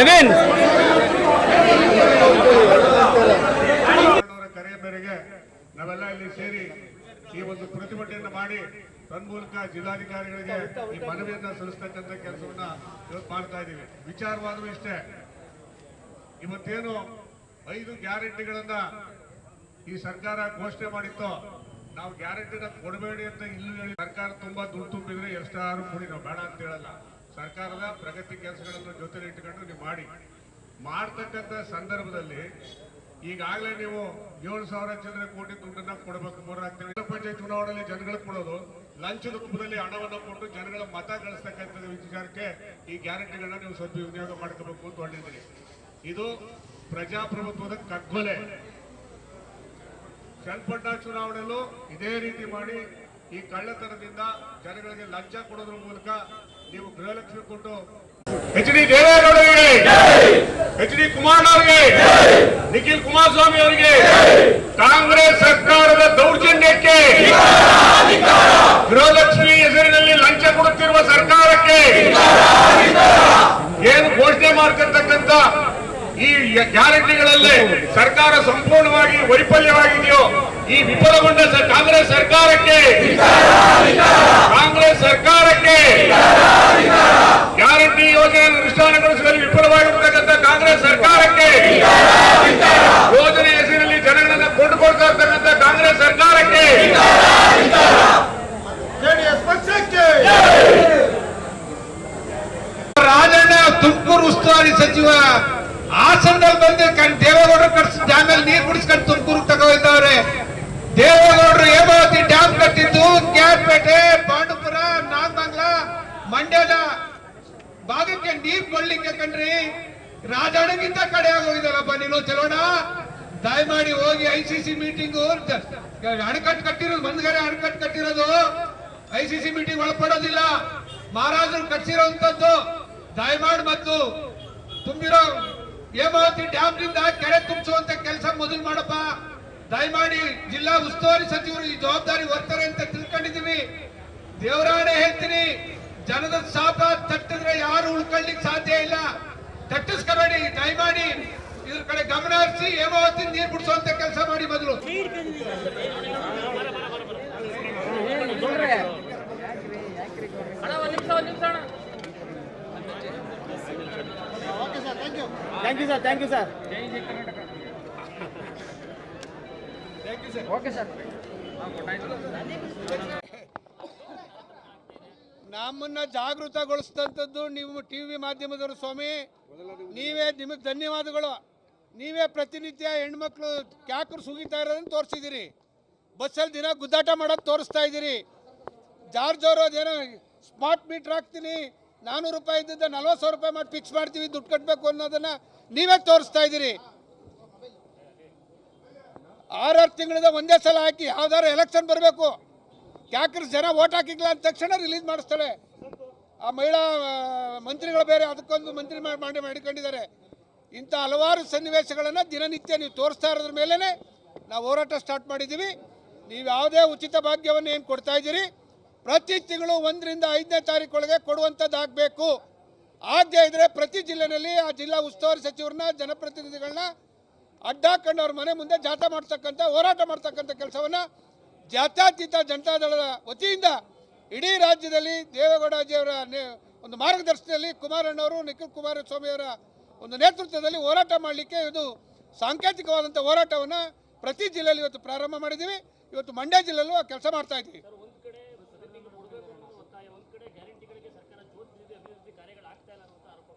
ನವೀನ್! ಕರೆಯ ಮೇರೆಗೆ ನಾವೆಲ್ಲ ಇಲ್ಲಿ ಸೇರಿ ಈ ಒಂದು ಪ್ರತಿಭಟನೆಯನ್ನ ಮಾಡಿ ತನ್ಮೂಲಕ ಜಿಲ್ಲಾಧಿಕಾರಿಗಳಿಗೆ ಈ ಮನವಿಯನ್ನ ಸಲ್ಲಿಸ್ತಕ್ಕಂಥ ಕೆಲಸವನ್ನ ಮಾಡ್ತಾ ಇದ್ದೀವಿ. ವಿಚಾರವಾದರೂ ಇಷ್ಟೇ. ಇವತ್ತೇನು ಐದು ಗ್ಯಾರಂಟಿಗಳನ್ನ ಈ ಸರ್ಕಾರ ಘೋಷಣೆ ಮಾಡಿತ್ತು, ನಾವು ಗ್ಯಾರಂಟಿನ ಕೊಡಬೇಡಿ ಅಂತ ಇಲ್ಲೂ ಹೇಳಿ ಸರ್ಕಾರ ತುಂಬಾ ದುಡ್ಡು ತುಂಬಿದ್ರೆ ಎಷ್ಟಾರು ಕೊಡಿ ನಾವು ಬೇಡ ಅಂತ ಹೇಳಲ್ಲ. ಸರ್ಕಾರದ ಪ್ರಗತಿ ಕೆಲಸಗಳನ್ನು ಜೊತೆಲಿ ಇಟ್ಟುಕೊಂಡು ನೀವು ಮಾಡಿ. ಮಾಡ್ತಕ್ಕಂಥ ಸಂದರ್ಭದಲ್ಲಿ ಈಗಾಗಲೇ ನೀವು ಏಳು ಸಾವಿರ ಚಂದ್ರ ಕೋಟಿ ದುಡ್ಡನ್ನ ಕೊಡಬೇಕು ಮೂರ್ನಾಲ್ಕು ಜಿಲ್ಲಾ ಪಂಚಾಯತ್ ಚುನಾವಣೆಯಲ್ಲಿ ಜನಗಳಿಗೆ ಕೊಡೋದು, ಲಂಚದ ರೂಪದಲ್ಲಿ ಹಣವನ್ನು ಕೊಟ್ಟು ಜನಗಳ ಮತ ಗಳಿಸ್ತಕ್ಕಂಥ ವಿಚಾರಕ್ಕೆ ಈ ಗ್ಯಾರಂಟಿಗಳನ್ನ ನೀವು ಸದ್ವಿನಿಯೋಗ ಮಾಡ್ಕೋಬೇಕು ಅಂತ ಹೊರಟಿದ್ದೀರಿ ಇದು ಪ್ರಜಾಪ್ರಭುತ್ವದ ಕಗ್ಗೊಲೆ. ಚನ್ನಪಟ್ಟಣ ಚುನಾವಣೆಯಲ್ಲೂ ಇದೇ ರೀತಿ ಮಾಡಿ ಈ ಕಳ್ಳತನದಿಂದ ಜನಗಳಿಗೆ ಲಂಚ ಕೊಡೋದ್ರ ಮೂಲಕ ನೀವು ಗೃಹಲಕ್ಷ್ಮಿ ಕೊಟ್ಟು ಎಚ್ ಡಿ ದೇವೇಗೌಡರಿಗೆ, ಎಚ್ ಡಿ ಕುಮಾರಣ್ಣವರಿಗೆ ನಿಖಿಲ್ ಕುಮಾರಸ್ವಾಮಿ ಅವರಿಗೆ ಕಾಂಗ್ರೆಸ್ ಸರ್ಕಾರದ ದೌರ್ಜನ್ಯಕ್ಕೆ ಗೃಹಲಕ್ಷ್ಮಿ ಹೆಸರಿನಲ್ಲಿ ಲಂಚ ಕೊಡುತ್ತಿರುವ ಸರ್ಕಾರಕ್ಕೆ ಏನು ಘೋಷಣೆ ಮಾಡ್ತಿರ್ತಕ್ಕಂಥ ಈ ಗ್ಯಾರಂಟಿಗಳಲ್ಲೇ ಸರ್ಕಾರ ಸಂಪೂರ್ಣವಾಗಿ ವೈಫಲ್ಯವಾಗಿದೆಯೋ ಈ ವಿಫಲಗೊಂಡ ಕಾಂಗ್ರೆಸ್ ಸರ್ಕಾರಕ್ಕೆ ಕಾಂಗ್ರೆಸ್ ಸರ್ಕಾರಕ್ಕೆ ಗ್ಯಾರಂಟಿ ಯೋಜನೆ ಅನುಷ್ಠಾನಗೊಳಿಸುವಲ್ಲಿ ವಿಫಲವಾಗಿರ್ತಕ್ಕಂಥ ಕಾಂಗ್ರೆಸ್ ಸರ್ಕಾರಕ್ಕೆ ಯೋಜನೆ ಹೆಸರಿನಲ್ಲಿ ಜನಗಳನ್ನ ಕೊಂಡುಕೊಳ್ತಾ ಇರ್ತಕ್ಕಂಥ ಕಾಂಗ್ರೆಸ್ ಸರ್ಕಾರಕ್ಕೆ ಜೆಡಿಎಸ್ ಪಕ್ಷಕ್ಕೆ ರಾಜಣ್ಣ ತುಮಕೂರು ಉಸ್ತುವಾರಿ ಸಚಿವ ಹಾಸನದಲ್ಲಿ ಬಂದು ಕಣ್ ದೇವೇಗೌಡರು ನೀರು ಕುಡಿಸ್ಕೊಂಡು ತುಮಕೂರು ತಗೋಯ್ತವ್ರೆ ದೇವೇಗೌಡರು ಹೇಮಾವತಿ ಡ್ಯಾಮ್ ಕಟ್ಟಿದ್ದು ಕ್ಯಾಟ್ಪೇಟೆ, ಪಾಂಡುಪುರ, ನಾಗಮಂಗ್ಲ, ಮಂಡ್ಯದ ಭಾಗಕ್ಕೆ ನೀರ್ ಕೊಡ್ಲಿಕ್ಕೆ ಕಣ್ರಿ. ರಾಜಣಗಿಂತ ಕಡೆ ಆಗೋಗಿದಲ್ಲಪ್ಪ ನೀನು ಚಲೋಣ ದಯಮಾಡಿ ಹೋಗಿ ಐ ಸಿ ಸಿ ಮೀಟಿಂಗು ಅಣಕಟ್ಟು ಕಟ್ಟಿರೋದು ಬಂದ್ಗರೆ ಅಣಕಟ್ಟು ಕಟ್ಟಿರೋದು. ಐ ಸಿ ಸಿ ಮೀಟಿಂಗ್ ಒಳಪಡೋದಿಲ್ಲ. ಮಹಾರಾಜರು ಕಟ್ಸಿರೋಂಥದ್ದು ದಯಮಾಡಿ ಮತ್ತು ತುಂಬಿರೋ ಹೇಮಾವತಿ ಡ್ಯಾಮ್ನಿಂದ ಕೆರೆ ತುಂಬಿಸುವಂತ ಕೆಲಸ ಮೊದಲು ಮಾಡಪ್ಪ. ದಯಮಾಡಿ ಜಿಲ್ಲಾ ಉಸ್ತುವಾರಿ ಸಚಿವರು ಈ ಜವಾಬ್ದಾರಿ ಹೊರ್ತಾರೆ ಅಂತ ತಿಳ್ಕೊಂಡಿದೀವಿ ದೇವರಾಣೆ ಹೇಳ್ತೀನಿ, ಜನದ ಶಾಪ ತಟ್ಟಿದ್ರೆ ಯಾರು ಉಳ್ಕೊಳ್ಳಿಕ್ ಸಾಧ್ಯ ಇಲ್ಲ. ತಟ್ಟಿಸ್ಕೋಬೇಡಿ, ದಯಮಾಡಿ ಇದ್ರ ಕಡೆ ಗಮನ ಹರಿಸಿ ಹೇಮಾವತಿ ನೀರು ಬಿಡಿಸುವಂತ ಕೆಲಸ ಮಾಡಿ ಮೊದಲು. Thank you sir thank you sir okay sir ನಮ್ಮನ್ನ ಜಾಗೃತಗೊಳಿಸಿದಂಥದ್ದು ನೀವು ಟಿ ವಿ ಮಾಧ್ಯಮದವರು ಸ್ವಾಮಿ. ನೀವೇ ನಿಮಗೆ ಧನ್ಯವಾದಗಳು. ನೀವೇ ಪ್ರತಿನಿತ್ಯ ಹೆಣ್ಮಕ್ಳು ಕ್ಯಾಕರು ಸುಗಿತಾ ಇರೋದನ್ನು ತೋರಿಸಿದ್ದೀರಿ. ಬಸ್ಸಲ್ಲಿ ದಿನ ಗುದ್ದಾಟ ಮಾಡೋದು ತೋರಿಸ್ತಾ ಇದ್ದೀರಿ. ಜಾರ್ಜ್ ಅದೇನೋ ಸ್ಮಾರ್ಟ್ ಮೀಟ್ರ್ ಹಾಕ್ತೀನಿ ನಾನ್ನೂರು ರೂಪಾಯಿ ಇದ್ದಿದ್ದ ನಲ್ವತ್ತು ಸಾವಿರ ರೂಪಾಯಿ ಮಾಡಿ ಫಿಕ್ಸ್ ಮಾಡ್ತೀವಿ ದುಡ್ಡು ಕಟ್ಟಬೇಕು ಅನ್ನೋದನ್ನ ನೀವೇ ತೋರಿಸ್ತಾ ಇದ್ದೀರಿ. ಆರಾರು ತಿಂಗಳಿಂದ ಒಂದೇ ಸಲ ಹಾಕಿ ಯಾವ್ದಾದ್ರು ಎಲೆಕ್ಷನ್ ಬರಬೇಕು. ಯಾಕ್ರೆ ಜನ ಓಟ್ ಹಾಕಿಲ್ಲ ಅಂದ ತಕ್ಷಣ ರಿಲೀಸ್ ಮಾಡಿಸ್ತಾಳೆ ಆ ಮಹಿಳಾ ಮಂತ್ರಿಗಳು ಬೇರೆ ಅದಕ್ಕೊಂದು ಮಂತ್ರಿ ಮಾಡಿ ಮಾಡಿ, ಮಾಡಿಕೊಂಡಿದ್ದಾರೆ. ಇಂಥ ಹಲವಾರು ಸನ್ನಿವೇಶಗಳನ್ನು ದಿನನಿತ್ಯ ನೀವು ತೋರಿಸ್ತಾ ಇರೋದ್ರ ಮೇಲೇ ನಾವು ಹೋರಾಟ ಸ್ಟಾರ್ಟ್ ಮಾಡಿದ್ದೀವಿ. ನೀವು ಯಾವುದೇ ಉಚಿತ ಭಾಗ್ಯವನ್ನು ಏನು ಕೊಡ್ತಾ ಇದ್ದೀರಿ? ಪ್ರತಿ ತಿಂಗಳು ಒಂದರಿಂದ ಐದನೇ ತಾರೀಕು ಒಳಗೆ ಕೊಡುವಂಥದ್ದು ಆಗಬೇಕು ಆಗದೆ ಇದ್ದರೆ ಪ್ರತಿ ಜಿಲ್ಲೆನಲ್ಲಿ ಆ ಜಿಲ್ಲಾ ಉಸ್ತುವಾರಿ ಸಚಿವರನ್ನ, ಜನಪ್ರತಿನಿಧಿಗಳನ್ನ ಅಡ್ಡಾಕೊಂಡು ಅವ್ರ ಮನೆ ಮುಂದೆ ಜಾಥಾ ಮಾಡ್ತಕ್ಕಂಥ, ಹೋರಾಟ ಮಾಡ್ತಕ್ಕಂಥ ಕೆಲಸವನ್ನ ಜಾತ್ಯತೀತ ಜನತಾದಳದ ವತಿಯಿಂದ ಇಡೀ ರಾಜ್ಯದಲ್ಲಿ ದೇವೇಗೌಡಜಿಯವರ ಒಂದು ಮಾರ್ಗದರ್ಶನದಲ್ಲಿ ಕುಮಾರಣ್ಣವರು, ನಿಖಿಲ್ ಕುಮಾರಸ್ವಾಮಿಯವರ ಒಂದು ನೇತೃತ್ವದಲ್ಲಿ ಹೋರಾಟ ಮಾಡಲಿಕ್ಕೆ ಇದು ಸಾಂಕೇತಿಕವಾದಂಥ ಹೋರಾಟವನ್ನು ಪ್ರತಿ ಜಿಲ್ಲೆಯಲ್ಲಿ ಇವತ್ತು ಪ್ರಾರಂಭ ಮಾಡಿದ್ದೀವಿ. ಇವತ್ತು ಮಂಡ್ಯ ಜಿಲ್ಲೆಯಲ್ಲೂ ಆ ಕೆಲಸ ಮಾಡ್ತಾ ಇದ್ದೀವಿ.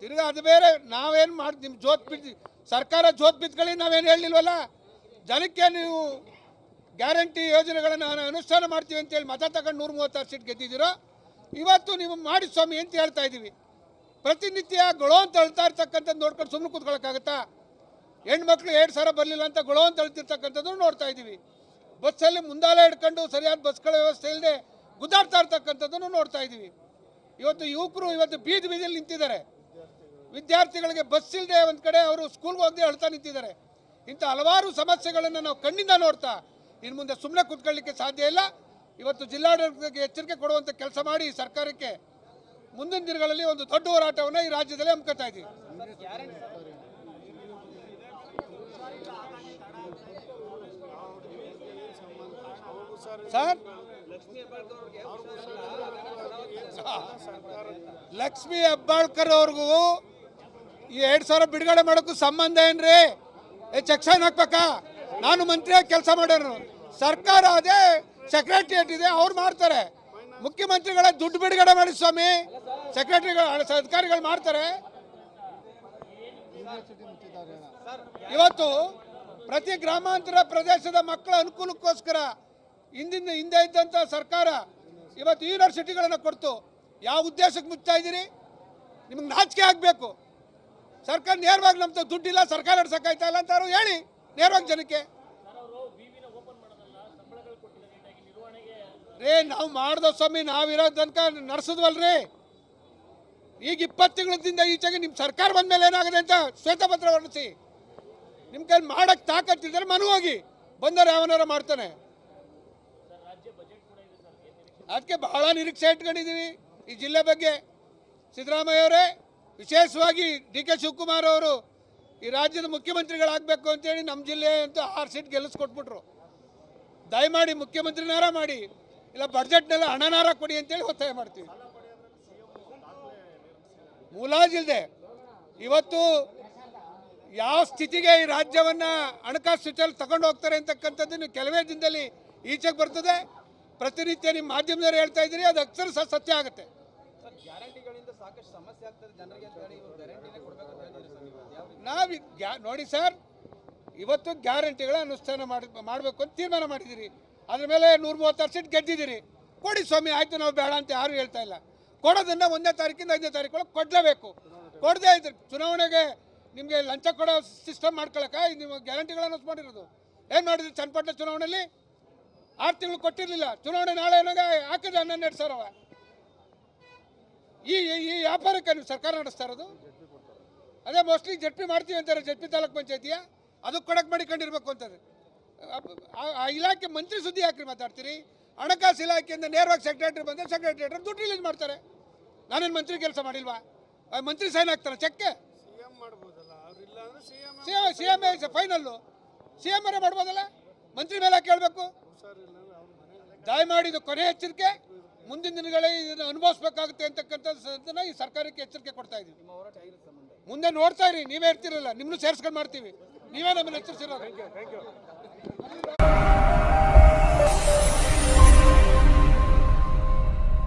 ತಿರ್ಗಾ ಅದು ಬೇರೆ, ನಾವೇನು ಮಾಡಿ ನಿಮ್ಮ ಜೋತ್ ಬಿದ್ದು, ಸರ್ಕಾರ ಜೋತ್ ಬಿದ್ದುಗಳಿ ನಾವೇನು ಹೇಳಲಿಲ್ವಲ್ಲ? ಜನಕ್ಕೆ ನೀವು ಗ್ಯಾರಂಟಿ ಯೋಜನೆಗಳನ್ನು ನಾನು ಅನುಷ್ಠಾನ ಮಾಡ್ತೀವಿ ಅಂತೇಳಿ ಮತ ತಗೊಂಡು ನೂರ ಮೂವತ್ತಾರು ಸೀಟ್ ಗೆದ್ದಿದ್ದೀರೋ, ಇವತ್ತು ನೀವು ಮಾಡಿ ಸ್ವಾಮಿ ಅಂತ ಹೇಳ್ತಾ ಇದ್ದೀವಿ. ಪ್ರತಿನಿತ್ಯ ಗೊಳೋ ಅಂತ ಅಳ್ತಾ ಇರ್ತಕ್ಕಂಥದ್ದು ನೋಡ್ಕೊಂಡು ಸುಮ್ಮನೆ ಕೂತ್ಕೊಳ್ಳೋಕ್ಕಾಗತ್ತಾ ಹೆಣ್ಮಕ್ಳು ಎರಡು ಸಾವಿರ ಬರಲಿಲ್ಲ ಅಂತ ಗೊಳೋ ಅಂತ ಅಳ್ತಿರ್ತಕ್ಕಂಥದ್ದು ನೋಡ್ತಾ ಇದ್ದೀವಿ. ಬಸ್ಸಲ್ಲಿ ಮುಂದಾಲೆ ಹಿಡ್ಕೊಂಡು ಸರಿಯಾದ ಬಸ್ಗಳ ವ್ಯವಸ್ಥೆ ಇಲ್ಲದೆ ಗುದ್ದಾಡ್ತಾ ಇರ್ತಕ್ಕಂಥದ್ದನ್ನು ನೋಡ್ತಾ ಇದ್ದೀವಿ. ಇವತ್ತು ಯುವಕರು ಇವತ್ತು ಬೀದಿ ಬೀದಿಯಲ್ಲಿ ನಿಂತಿದ್ದಾರೆ. ವಿದ್ಯಾರ್ಥಿಗಳಿಗೆ ಬಸ್ ಇಲ್ಲದೆ ಒಂದು ಕಡೆ ಅವರು ಸ್ಕೂಲ್ಗೆ ಹೋಗದೆ ಅಳ್ತಾ ನಿಂತಿದ್ದಾರೆ. ಇಂಥ ಹಲವಾರು ಸಮಸ್ಯೆಗಳನ್ನು ನಾವು ಕಣ್ಣಿಂದ ನೋಡ್ತಾ ಇನ್ನು ಮುಂದೆ ಸುಮ್ಮನೆ ಕೂತ್ಕೊಳ್ಳಿಕ್ಕೆ ಸಾಧ್ಯ ಇಲ್ಲ. ಇವತ್ತು ಜಿಲ್ಲಾಡಳಿತಕ್ಕೆ ಎಚ್ಚರಿಕೆ ಕೊಡುವಂಥ ಕೆಲಸ ಮಾಡಿ ಸರ್ಕಾರಕ್ಕೆ ಮುಂದಿನ ದಿನಗಳಲ್ಲಿ ಒಂದು ದೊಡ್ಡ ಹೋರಾಟವನ್ನು ಈ ರಾಜ್ಯದಲ್ಲಿ ಹಮ್ಕೋತಾ ಇದ್ದೀವಿ. ಸರ್? ಲಕ್ಷ್ಮಿ ಹೆಬ್ಬಾಳ್ಕರ್ ಅವ್ರಿಗೂ ಈ ಎರಡು ಸಾವಿರ ಬಿಡುಗಡೆ ಮಾಡೋಕ್ಕೂ ಸಂಬಂಧ ಏನ್ರಿ? ಏ ಚೆಕ್ ಸೈನ್ ಹಾಕ್ಬೇಕಾ? ನಾನು ಮಂತ್ರಿಯಾಗಿ ಕೆಲಸ ಮಾಡೋರು ಸರ್ಕಾರ ಅದೇ ಸೆಕ್ರೆಟರಿಯೇಟ್ ಇದೆ, ಅವ್ರು ಮಾಡ್ತಾರೆ. ಮುಖ್ಯಮಂತ್ರಿಗಳ ದುಡ್ಡು ಬಿಡುಗಡೆ ಮಾಡಿ ಸ್ವಾಮಿ. ಸೆಕ್ರೆಟರಿಗಳು ಅಧಿಕಾರಿಗಳು ಮಾಡ್ತಾರೆ. ಇವತ್ತು ಪ್ರತಿ ಗ್ರಾಮಾಂತರ ಪ್ರದೇಶದ ಮಕ್ಕಳ ಅನುಕೂಲಕ್ಕೋಸ್ಕರ ಹಿಂದಿನ ಹಿಂದೆ ಇದ್ದಂಥ ಸರ್ಕಾರ ಇವತ್ತು ಯೂನಿವರ್ಸಿಟಿಗಳನ್ನು ಕೊಡ್ತು. ಯಾವ ಉದ್ದೇಶಕ್ಕೆ ಮುಚ್ತಾ ಇದ್ದೀರಿ? ನಿಮಗೆ ನಾಚಿಕೆ ಆಗಬೇಕು. ಸರ್ಕಾರ ನೇರವಾಗಿ ನಮ್ದು ದುಡ್ಡಿಲ್ಲ, ಸರ್ಕಾರ ನಡ್ಸಕ್ಕಾಯ್ತಾ ಇಲ್ಲ ಅಂತ ಅವರು ಹೇಳಿ, ನೇರವಾಗಿ ಜನಕ್ಕೆ. ರೇ ನಾವು ಮಾಡ್ದೋ ಸ್ವಾಮಿ ನಾವಿರೋ ತನಕ ನಡೆಸಿದ್ವಲ್ರಿ? ಈಗ ಇಪ್ಪತ್ತು ತಿಂಗಳಿಂದ ಈಚೆಗೆ ನಿಮ್ಮ ಸರ್ಕಾರ ಬಂದ ಮೇಲೆ ಏನಾಗಿದೆ ಅಂತ ಶ್ವೇತಪತ್ರ ಹೊರಡಿಸಿ. ನಿಮ್ಮ ಕೈಲಿ ಮಾಡಕ್ಕೆ ತಾಕತ್ತಿದ್ರೆ ಮನು ಹೋಗಿ ಬಂದರೆ ಯಾವನಾರ ಮಾಡ್ತಾನೆ. ಅದಕ್ಕೆ ಬಹಳ ನಿರೀಕ್ಷೆ ಇಟ್ಕೊಂಡಿದ್ದೀವಿ ಈ ಜಿಲ್ಲೆ ಬಗ್ಗೆ. ಸಿದ್ದರಾಮಯ್ಯ ಅವರೇ ವಿಶೇಷವಾಗಿ ಡಿ ಕೆ ಶಿವಕುಮಾರ್ ಅವರು ಈ ರಾಜ್ಯದ ಮುಖ್ಯಮಂತ್ರಿಗಳಾಗಬೇಕು ಅಂತೇಳಿ ನಮ್ಮ ಜಿಲ್ಲೆ ಅಂತ ಆರು ಸೀಟ್ ಗೆಲ್ಲಿಸ್ಕೊಟ್ಬಿಟ್ರು. ದಯಮಾಡಿ ಮುಖ್ಯಮಂತ್ರಿನಾರ ಮಾಡಿ, ಇಲ್ಲ ಬಜೆಟ್ನೆಲ್ಲ ಹಣನಾರ ಕೊಡಿ ಅಂತೇಳಿ ಒತ್ತಾಯ ಮಾಡ್ತೀವಿ. ಮುಲಾಜಿಲ್ದೆ, ಇವತ್ತು ಯಾವ ಸ್ಥಿತಿಗೆ ಈ ರಾಜ್ಯವನ್ನ ಹಣಕಾಸು ಸೂಚನೆ ತಗೊಂಡು ಹೋಗ್ತಾರೆ ಅಂತಕ್ಕಂಥದ್ದು ನೀವು ಕೆಲವೇ ದಿನದಲ್ಲಿ ಈಚೆಗೆ ಬರ್ತದೆ. ಪ್ರತಿನಿತ್ಯ ನಿಮ್ಮ ಮಾಧ್ಯಮದವ್ರು ಹೇಳ್ತಾ ಇದ್ದೀರಿ, ಅದು ಅಕ್ಷರ ಸತ್ಯ ಆಗುತ್ತೆ. ಸಾಕಷ್ಟು ಸಮಸ್ಯೆ ಆಗ್ತದೆ ನಾವು ನೋಡಿ ಸರ್, ಇವತ್ತು ಗ್ಯಾರಂಟಿಗಳ ಅನುಷ್ಠಾನ ಮಾಡಿ, ಮಾಡಬೇಕು ಅಂತ ತೀರ್ಮಾನ ಮಾಡಿದ್ದೀರಿ. ಅದ್ರ ಮೇಲೆ ನೂರ ಮೂವತ್ತಾರು ಸೀಟ್ ಗೆದ್ದಿದ್ದೀರಿ. ಕೊಡಿ ಸ್ವಾಮಿ, ಆಯಿತು ನಾವು ಬೇಡ ಅಂತ ಯಾರು ಹೇಳ್ತಾ ಇಲ್ಲ. ಕೊಡೋದನ್ನ ಒಂದನೇ ತಾರೀಕಿಂದ ಐದನೇ ತಾರೀಕು ಒಳಗೆ ಕೊಡಲೇಬೇಕು. ಕೊಡದೇ ಇದ್ರೆ ಚುನಾವಣೆಗೆ ನಿಮಗೆ ಲಂಚ ಕೊಡೋ ಸಿಸ್ಟಮ್ ಮಾಡ್ಕೊಳಕ ನೀವು ಗ್ಯಾರಂಟಿಗಳನ್ನು ಮಾಡಿರೋದು ಏನು ಮಾಡಿದ್ರಿ ಚನ್ನಪಟ್ಟಣ ಚುನಾವಣೆಯಲ್ಲಿ? ಆರು ತಿಂಗಳು ಕೊಟ್ಟಿರಲಿಲ್ಲ. ಚುನಾವಣೆ ನಾಳೆ ಏನಾಗ ಹಾಕಿದ್ರೆ ಹನ್ನೆರಡು ಸಾವಿರವ? ಈ ಈ ವ್ಯಾಪಾರಕ್ಕೆ ನೀವು ಸರ್ಕಾರ ನಡೆಸ್ತಾ ಇರೋದು? ಅದೇ ಮೋಸ್ಟ್ಲಿ ಜಡ್ಪಿ ಮಾಡ್ತೀವಿ ಅಂತಾರೆ ಜಡ್ಪಿ ತಾಲೂಕ್ ಪಂಚಾಯತಿಯ. ಅದು ಕೊಡಕ್ ಮಾಡಿಕೊಂಡಿರ್ಬೇಕು ಕಂಡಿರ್ಬೇಕು ಅಂತಾರೆ ಆ- ಇಲಾಖೆ ಮಂತ್ರಿ ಸುದ್ದಿ ಹಾಕಿ ಮಾತಾಡ್ತೀರಿ? ಹಣಕಾಸು ಇಲಾಖೆಯಿಂದ ನೇರವಾಗಿ ಸೆಕ್ರೆಟರಿ ಬಂದರೆ ಸೆಕ್ರೆಟರಿ ದುಡ್ಡು ರಿಲೀಸ್ ಮಾಡ್ತಾರೆ. ನಾನೇನು ಮಂತ್ರಿ ಕೆಲಸ ಮಾಡಿಲ್ವಾ? ಮಂತ್ರಿ ಸೈನ್ ಹಾಕ್ತಾರೆ ಚೆಕ್ಕೆ C M C M final C M ಅವರೇ ಮಾಡ್ಬೋದಲ್ಲ? ಮಂತ್ರಿ ಮೇಲೆ ಕೇಳಬೇಕು? ದಯಮಾಡಿ ಇದು ಕೊನೆ ಎಚ್ಚರಿಕೆ. ಮುಂದಿನ ದಿನಗಳೇ ಇದನ್ನು ಅನುಭವಿಸ್ಬೇಕಾಗುತ್ತೆ ಅಂತಕ್ಕಂಥದ್ದನ್ನ ಈ ಸರ್ಕಾರಕ್ಕೆ ಎಚ್ಚರಿಕೆ ಕೊಡ್ತಾ ಇದ್ದೀವಿ. ಮುಂದೆ ನೋಡ್ತಾ ಇರಿ ನೀವೇ ಇರ್ತಿರಲ್ಲ ನಿಮ್ಮನ್ನು ಸೇರಿಸ್ಕೊಂಡು ಮಾಡ್ತೀವಿ. ನೀವೇ ನಮ್ಮನ್ನು ಎಚ್ಚರಿಸಿರೋದು.